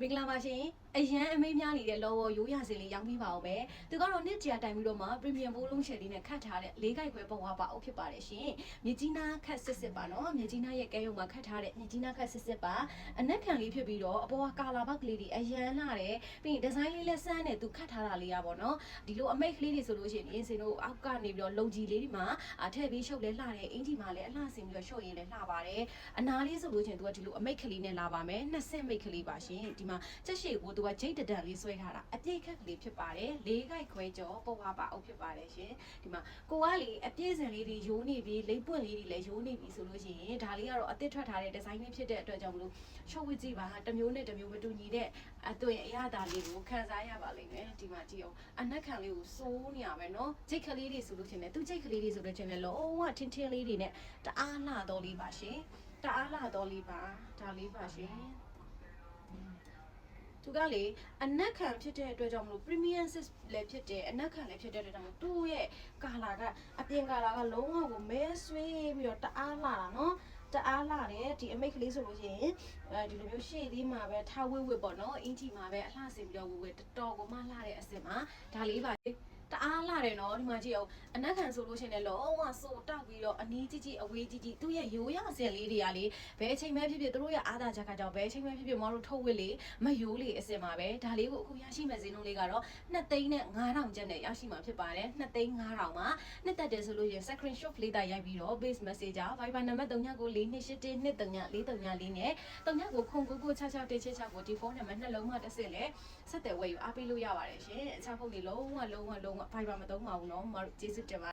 မင်္ဂလာပါရှင်အရန်အမေးများနေတဲ့လောဝရိုးရစင်လေးရောင်းပြီးပါအောင်ပဲသူကတော့နှစ်ကြာတိုင်ပြီးတော့မှ premium ဘိုးလုံးရှယ်လေးနဲ့ခတ်ထားတဲ့လေးကိုက်ခွဲပုံဝါပါအောင်ဖြစ်ပါတယ်ရှင်မြကြီးနားခတ်စစ်စစ်ပါနော်မြကြီးနားရဲ့ကဲရုံမှာခတ်ထားတဲ့မြကြီးနားခတ်စစ်စစ်ပါအနက်ခံလေးဖြစ်ပြီးတော့အပေါ်ကကာလာဘက်ကလေးတွေအရန်လာတယ်ပြီးရင်ဒီဇိုင်းလေးလက်ဆန်းနဲ့သူခတ်ထားတာလေးရပါတော့ဒီလိုအမိတ်ကလေးတွေဆိုလို့ရှိရင်စင်တို့အောက်ကနေပြီးတော့လုံကြီးလေးတွေမှာအထည့်ပြီးရှုပ်လဲလှတယ်အင်ကြီးမှာလည်းအလှဆင်ပြီးတော့ရှုပ်ရင်လည်းလှပါတယ်အနာလေးဆိုလို့ရှိရင်သူကဒီလိုအမိတ်ကလေးနဲ့လာပါမယ်နှစ်ဆင့်မိတ်ကလေးပါရှင်ဒီမှာချက်ရှိကိုသူကဂျိတ်တဒန်လေးဆွဲထားတာအပြည့်ခက်ကလေးဖြစ်ပါတယ်လေးခိုက်ခွဲကြောပေါ်ပါပါအုပ်ဖြစ်ပါတယ်ရှင်ဒီမှာကိုကလေအပြည့်စင်လေးတွေရိုးနေပြီလိမ့်ပွင့်လေးတွေလည်းရိုးနေပြီဆိုလို့ရှိရင်ဒါလေးကတော့အသစ်ထွက်ထားတဲ့ဒီဇိုင်းလေးဖြစ်တဲ့အတွက်ကြောင့်မလို့ရှုပ်ဝစ်ကြည့်ပါတစ်မျိုးနဲ့တစ်မျိုးမတူညီတဲ့အသွင်အရသာလေးကိုခံစားရပါလိမ့်မယ်ဒီမှာကြည့်အောင်အနက်ခံလေးကိုစိုးနေရမယ်နော်ဂျိတ်ကလေးတွေဆိုလို့ရှိရင်လည်းသူဂျိတ်ကလေးတွေဆိုလို့ရှိရင်လည်းလုံးဝထင်းထင်းလေးတွေနဲ့တအားလှတော်လေးပါရှင်တအားလှတော်လေးပါဒါလေးပါရှင် သူကလေအနက်ခံဖြစ်တဲ့အတွက်ကြောင့်မလို့ premium sis လည်းဖြစ်တယ်အနက်ခံလည်းဖြစ်တဲ့အတွက်ကြောင့်မလို့သူ့ရဲ့ကာလာကအပြင်ကာလာကလုံးဝကိုမဲဆွေးပြီးတော့တအားလာတာနော်တအားလာတယ်ဒီအမိတ်ကလေးဆိုလို့ရှိရင်အဲဒီလိုမျိုးရှေ့သေးမှာပဲထားဝစ်ဝစ်ပေါ့နော်အင်ဂျီမှာပဲအလှဆင်ပြီးတော့ဝစ်ဝစ်တော်တော်ကိုမှလှတဲ့အစင်မှာဒါလေးပါလေတ အားလာတယ်နော်ဒီမှာကြည့်အောင်အနက်ခံဆိုလို့ရှိရင်လည်းလုံးဝစိုးတောက်ပြီးတော့အနီးကြီးကြီးအဝေးကြီးကြီးသူ့ရဲ့ရိုးရစင်လေးတွေကလေဘယ်အချိန်မှဖြစ်ဖြစ်သူတို့ရဲ့အားသာချက်ကကြောင့်ဘယ်အချိန်မှဖြစ်ဖြစ်မတို့ထုတ်ဝစ်လေမယိုးလေအစင်မှာပဲဒါလေးကိုအခုရရှိမဲ့ဈေးနှုန်းလေးကတော့2သိန်းနဲ့9000ကျပ်နဲ့ရရှိမှာဖြစ်ပါတယ်2သိန်း9000မှာနှစ်သက်တယ်ဆိုလို့ရင် screenshot လေးတာရိုက်ပြီးတော့ base messenger Viber နံပါတ်3992812334နဲ့39ကိုခုံကိုကို66တေး66ကိုဒီဖုန်းနံပါတ်နှလုံးမှတစ်စစ်လဲဆက်တယ်ဝယ်ယူအားပေးလို့ရပါတယ်ရှင်အခြားဖုန်းတွေလုံးဝလုံးဝလုံးဝViber မသုံးပါဘူးเนาะမတို့ကျေးဇူးတင်ပါ